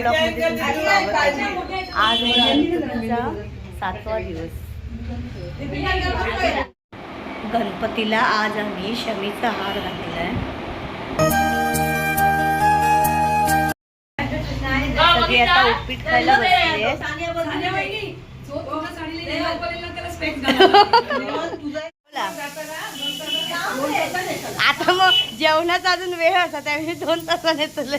ब्लॉगमध्ये तुमचं स्वागत आहे आज आहे सातवा दिवस. गणपतीला आज आम्ही शमीचा हार घातलाय सगळी आता उपीट खायला बसली आता मग जेवणाचा अजून वेळ होता त्यावेळी दोन तासाने तुले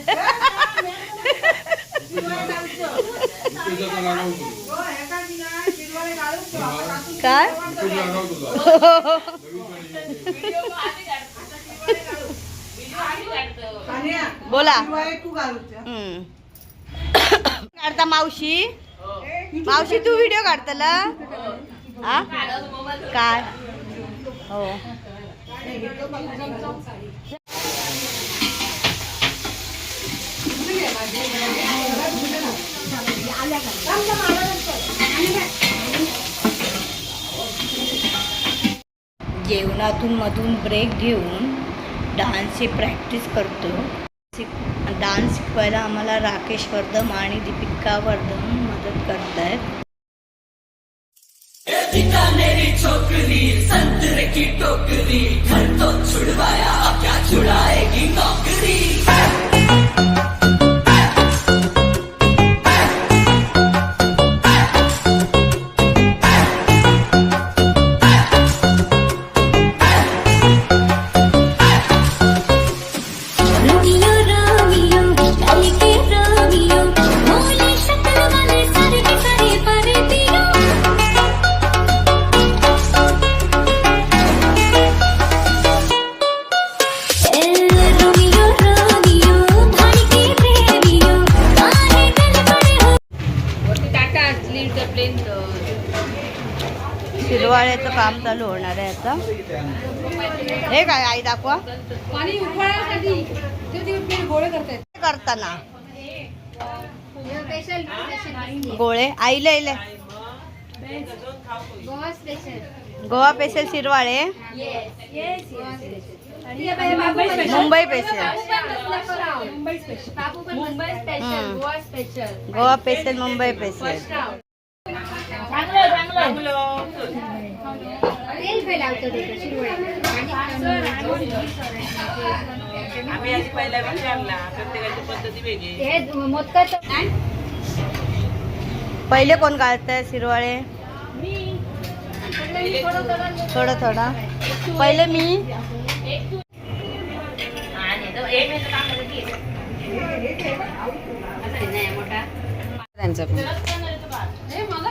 काय? बोला. काढता मावशी? मावशी तू व्हिडिओ काढतला? हा काय? हो. जेवणातून मधून ब्रेक घेऊन डान्सची प्रॅक्टिस करतो. शिक- डान्स शिकवायला आम्हाला राकेश वर्धम आणि दीपिका वर्धम मदत करत आहेत शिरवाळ्याचं काम चालू होणार आहे आता. हे काय आई दाखवा. करताना. गोळे. आईले आईले गोवा पेशल शिरवाळे. मुंबई पेशल हम्म. गोवा पेशल मुंबई पेशल आज पहिला विचारला प्रत्येकाची पद्धती वेगळी पहिले कोण काढताय शिरवाळे? थोडं थोडं. पहिले मी. हे मला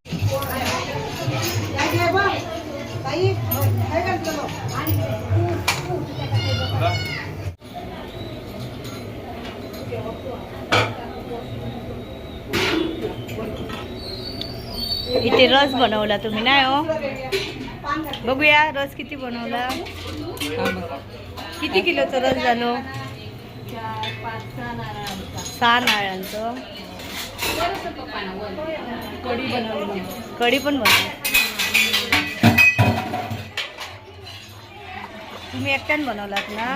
इथे रस बनवला तुम्ही नाही हो? बघूया रस किती बनवला. किती किलोचा रस झालो? सहा नारळांचं. कढी पण बनवली. तुम्ही एकट्यानं बनवलात ना?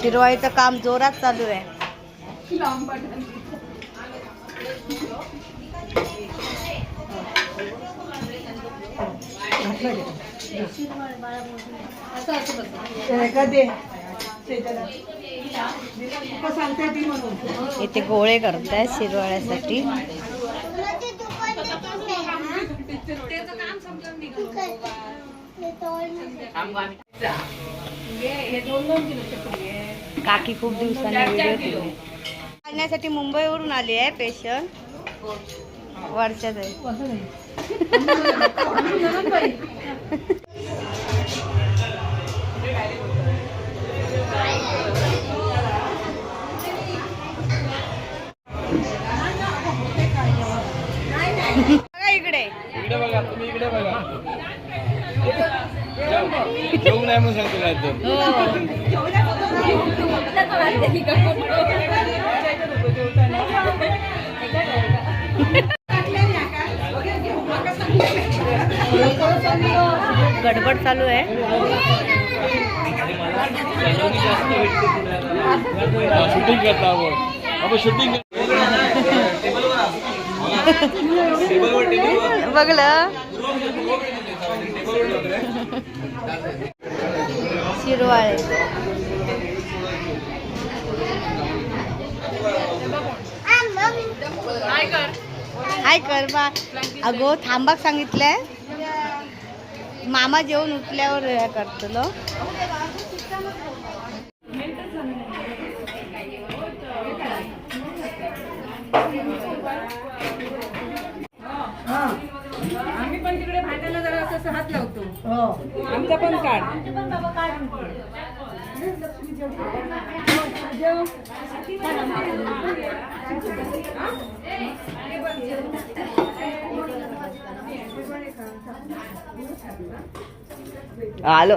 शिरवाईचं काम जोरात चालू आहे. इथे गोळे करताय शिरवाळ्यासाठी. काम काकी खूप दिवसांनी व्हिडिओ. केले. आणण्यासाठी मुंबईवरून आली आहे पेशंट. वर्षाच आहे बघा इकडे इकडे बघा तुम्ही इकडे बघा. जेवू नाही म्हणून सांगतो काय तर गडबड चालू आहे. शूटिंग करता आपण आपण शूटिंग बघलं. शिरवाळे. हाय कर बा. अगो थांबाक सांगितलंय. मामा जेवण उठल्यावर करतलो आम्ही पण तिकडे भांड्याला जरा असं हात लावतो. आमचा पण काढ. आलो.